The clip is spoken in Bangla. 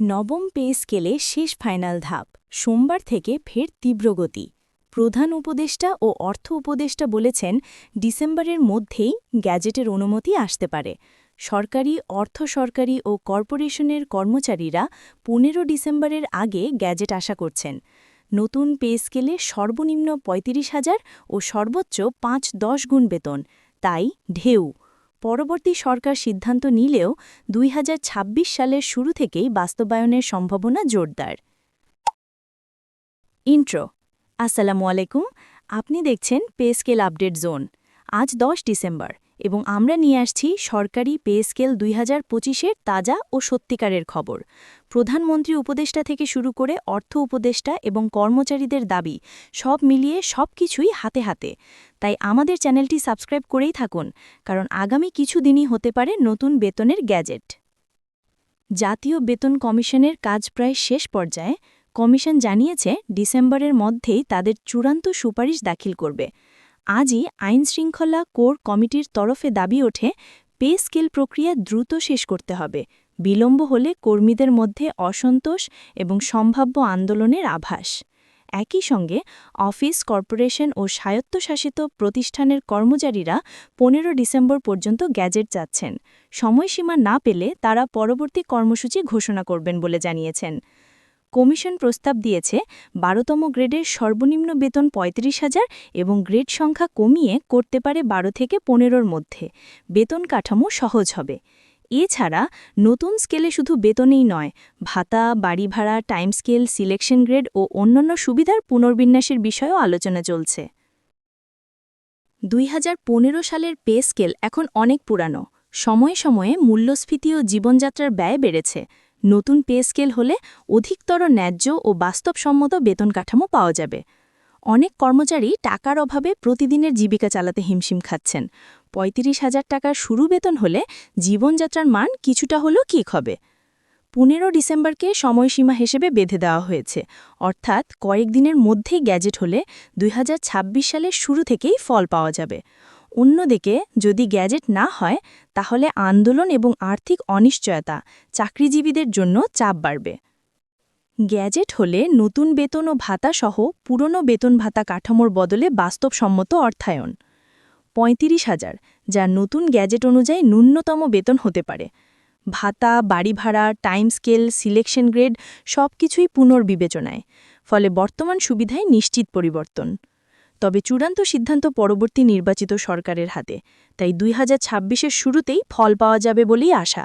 নবম পে স্কেলে শেষ ফাইনাল ধাপ, সোমবার থেকে ফের তীব্রগতি প্রধান উপদেষ্টা ও অর্থ উপদেষ্টা বলেছেন, ডিসেম্বরের মধ্যেই গ্যাজেটের অনুমতি আসতে পারে। সরকারি, অর্থ সরকারি ও কর্পোরেশনের কর্মচারীরা পনেরো ডিসেম্বরের আগে গ্যাজেট আশা করছেন। নতুন পে স্কেলে সর্বনিম্ন পঁয়ত্রিশ হাজার ও সর্বোচ্চ পাঁচ দশ গুণ বেতন। তাই ঢেউ। পরবর্তী সরকার সিদ্ধান্ত নিলেও দুই হাজার ছাব্বিশ সালের শুরু থেকেই বাস্তবায়নের সম্ভাবনা জোরদার। ইন্ট্রো, আসসালামু আলাইকুম। আপনি দেখছেন পেস্কেল আপডেট জোন। আজ দশ ডিসেম্বর এবং আমরা নিয়ে আসছি সরকারি পে স্কেল দুই হাজার পঁচিশের তাজা ও সত্যিকারের খবর। প্রধানমন্ত্রী উপদেষ্টা থেকে শুরু করে অর্থ উপদেষ্টা এবং কর্মচারীদের দাবি সব মিলিয়ে সব কিছুই হাতে হাতে। তাই আমাদের চ্যানেলটি সাবস্ক্রাইব করেই থাকুন, কারণ আগামী কিছু দিনই হতে পারে নতুন বেতনের গ্যাজেট। জাতীয় বেতন কমিশনের কাজ প্রায় শেষ পর্যায়ে। কমিশন জানিয়েছে, ডিসেম্বরের মধ্যেই তাদের চূড়ান্ত সুপারিশ দাখিল করবে। আজই আইনশৃঙ্খলা কোর কমিটির তরফে দাবি ওঠে, পে স্কেল প্রক্রিয়া দ্রুত শেষ করতে হবে। বিলম্ব হলে কর্মীদের মধ্যে অসন্তোষ এবং সম্ভাব্য আন্দোলনের আভাস। একই সঙ্গে অফিস, কর্পোরেশন ও স্বায়ত্তশাসিত প্রতিষ্ঠানের কর্মচারীরা পনেরো ডিসেম্বর পর্যন্ত গ্যাজেট চাচ্ছেন। সময়সীমা না পেলে তারা পরবর্তী কর্মসূচি ঘোষণা করবেন বলে জানিয়েছেন। কমিশন প্রস্তাব দিয়েছে, বারোতম গ্রেডের সর্বনিম্ন বেতন পঁয়ত্রিশ হাজার এবং গ্রেড সংখ্যা কমিয়ে করতে পারে বারো থেকে পনেরোর মধ্যে। বেতন কাঠামো সহজ হবে। এছাড়া নতুন স্কেলে শুধু বেতনেই নয়, ভাতা, বাড়ি ভাড়া, টাইম স্কেল, সিলেকশন গ্রেড ও অন্যান্য সুবিধার পুনর্বিন্যাসের বিষয়েও আলোচনা চলছে। দুই হাজার পনেরো সালের পে স্কেল এখন অনেক পুরানো। সময়ে সময়ে মূল্যস্ফীতি ও জীবনযাত্রার ব্যয় বেড়েছে। নতুন পে স্কেল হলে অধিকতর ন্যায্য ও বাস্তবসম্মত বেতন কাঠামো পাওয়া যাবে। অনেক কর্মচারী টাকার অভাবে প্রতিদিনের জীবিকা চালাতে হিমশিম খাচ্ছেন। পঁয়ত্রিশ হাজার টাকার শুরু বেতন হলে জীবনযাত্রার মান কিছুটা হলেও ঠিক হবে। পনেরো ডিসেম্বরকে সময়সীমা হিসেবে বেঁধে দেওয়া হয়েছে। অর্থাৎ কয়েকদিনের মধ্যেই গ্যাজেট হলে দুই হাজার ছাব্বিশ সালের শুরু থেকেই ফল পাওয়া যাবে। অন্যদিকে, যদি গ্যাজেট না হয়, তাহলে আন্দোলন এবং আর্থিক অনিশ্চয়তা চাকরিজীবীদের জন্য চাপ বাড়বে। গ্যাজেট হলে নতুন বেতন ও ভাতা সহ পুরনো বেতন ভাতা কাঠামোর বদলে বাস্তবসম্মত অর্থায়ন। পঁয়ত্রিশ হাজার, যা নতুন গ্যাজেট অনুযায়ী ন্যূনতম বেতন হতে পারে। ভাতা, বাড়ি ভাড়া, টাইম স্কেল, সিলেকশন গ্রেড সব কিছুই পুনর্বিবেচনায়, ফলে বর্তমান সুবিধায় নিশ্চিত পরিবর্তন। তবে চূড়ান্ত সিদ্ধান্ত পরবর্তী নির্বাচিত সরকারের হাতে, তাই দুই হাজার শুরুতেই ফল পাওয়া যাবে বলেই আশা।